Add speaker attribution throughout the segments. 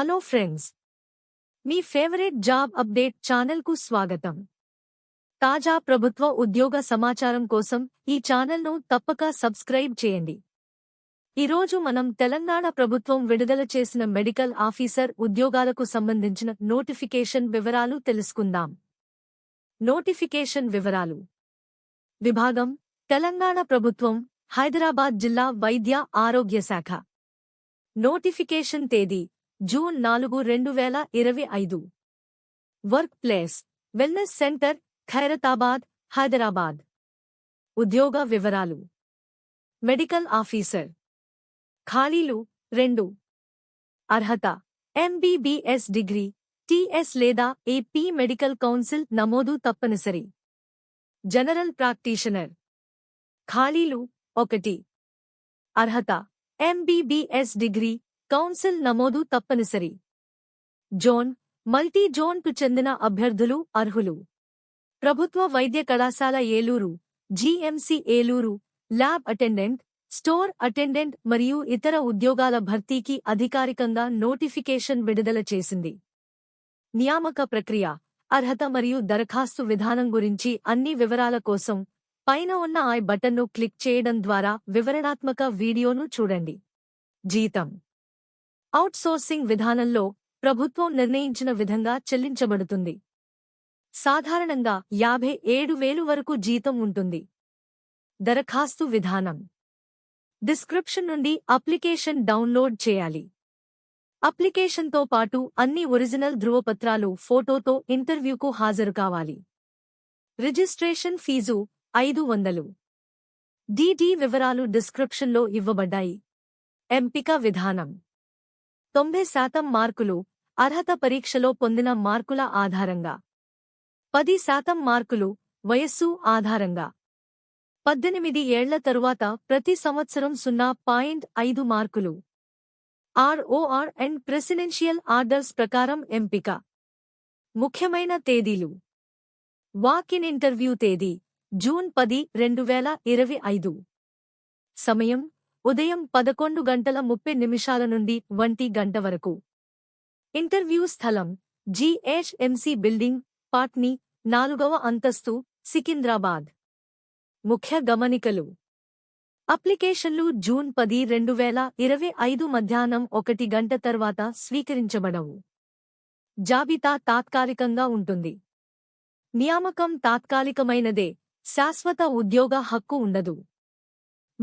Speaker 1: Hello friends. మీ favourite job update ఛానల్కు స్వాగతం. తాజా ప్రభుత్వ ఉద్యోగ సమాచారం కోసం ఈ ఛానల్ను తప్పక సబ్స్క్రైబ్ చేయండి. ఈరోజు మనం తెలంగాణ ప్రభుత్వం విడుదల చేసిన మెడికల్ ఆఫీసర్ ఉద్యోగాలకు సంబంధించిన నోటిఫికేషన్ వివరాలు తెలుసుకుందాం. నోటిఫికేషన్ వివరాలు. విభాగం తెలంగాణ ప్రభుత్వం హైదరాబాద్ జిల్లా వైద్య ఆరోగ్య శాఖ. నోటిఫికేషన్ తేదీ జూన్ నాలుగు రెండు వేల ఇరవై ఐదు. Workplace wellness centre Khairatabad Hyderabad. ఉద్యోగ వివరాలు. Medical officer. ఖాళీలు రెండు. అర్హత ఎంబీబీఎస్ డిగ్రీ టీఎస్ లేదా ఏపీ మెడికల్ కౌన్సిల్ నమోదు తప్పనిసరి. General practitioner. ఖాళీలు ఒకటి. అర్హత ఎంబీబీఎస్ డిగ్రీ కౌన్సిల్ నమోదు తప్పనిసరి. జోన్ మల్టీ జోన్కు చెందిన అభ్యర్థులు అర్హులు. ప్రభుత్వ వైద్య కళాశాల Eluru GMC Eluru lab attendant store attendant మరియు ఇతర ఉద్యోగాల భర్తీకి అధికారికంగా నోటిఫికేషన్ విడుదల చేసింది. నియామక ప్రక్రియ అర్హత మరియు దరఖాస్తు విధానం గురించి అన్ని వివరాల కోసం పైన ఉన్న ఐ బటన్ను క్లిక్ చేయడం ద్వారా వివరణాత్మక వీడియోను చూడండి. జీతం అవుట్సోర్సింగ్ విధానంలో ప్రభుత్వం నిర్ణయించిన విధంగా చెల్లించబడుతుంది. సాధారణంగా యాభై ఏడు వేలు వరకు జీతం ఉంటుంది. దరఖాస్తు విధానం. డిస్క్రిప్షన్ నుండి అప్లికేషన్ డౌన్లోడ్ చేయాలి. అప్లికేషన్తో పాటు అన్ని ఒరిజినల్ ధృవపత్రాలు ఫోటోతో ఇంటర్వ్యూకు హాజరు కావాలి. రిజిస్ట్రేషన్ ఫీజు ఐదు వందలు. డీడీ వివరాలు డిస్క్రిప్షన్లో ఇవ్వబడ్డాయి. ఎంపిక విధానం. తొంభై శాతం మార్కులు అర్హత పరీక్షలో పొందిన మార్కుల ఆధారంగా. పది శాతం మార్కులు వయస్సు ఆధారంగా. పద్దెనిమిది ఏళ్ళ తరువాత ప్రతి సంవత్సరం సున్నా పాయింట్ ఐదు మార్కులు. ఆర్ఓఆర్ అండ్ ప్రెసిడెన్షియల్ ఆర్డర్స్ ప్రకారం ఎంపిక. ముఖ్యమైన తేదీలు. వాక్ ఇన్ ఇంటర్వ్యూ తేదీ జూన్ పది రెండు వేల ఇరవై ఐదు. సమయం ఉదయం పదకొండు గంటల ముప్పై నిమిషాల నుండి వంటి గంట వరకు. ఇంటర్వ్యూ స్థలం జీహెచ్ఎంసీ బిల్డింగ్ పాట్నీ నాలుగవ అంతస్తు సికింద్రాబాద్. ముఖ్య గమనికలు. అప్లికేషన్లు జూన్ పది రెండు వేల ఇరవై ఐదు మధ్యాహ్నం ఒకటి గంట తర్వాత స్వీకరించబడవు. జాబితా తాత్కాలికంగా ఉంటుంది. నియామకం తాత్కాలికమైనదే. శాశ్వత ఉద్యోగ హక్కు ఉండదు.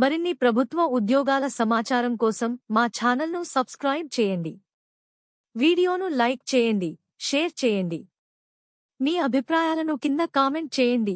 Speaker 1: మరిన్ని ప్రభుత్వ ఉద్యోగాల సమాచారం కోసం మా ఛానల్ను సబ్స్క్రైబ్ చేయండి. వీడియోను లైక్ చేయండి షేర్ చేయండి. మీ అభిప్రాయాలను కింద కామెంట్ చేయండి.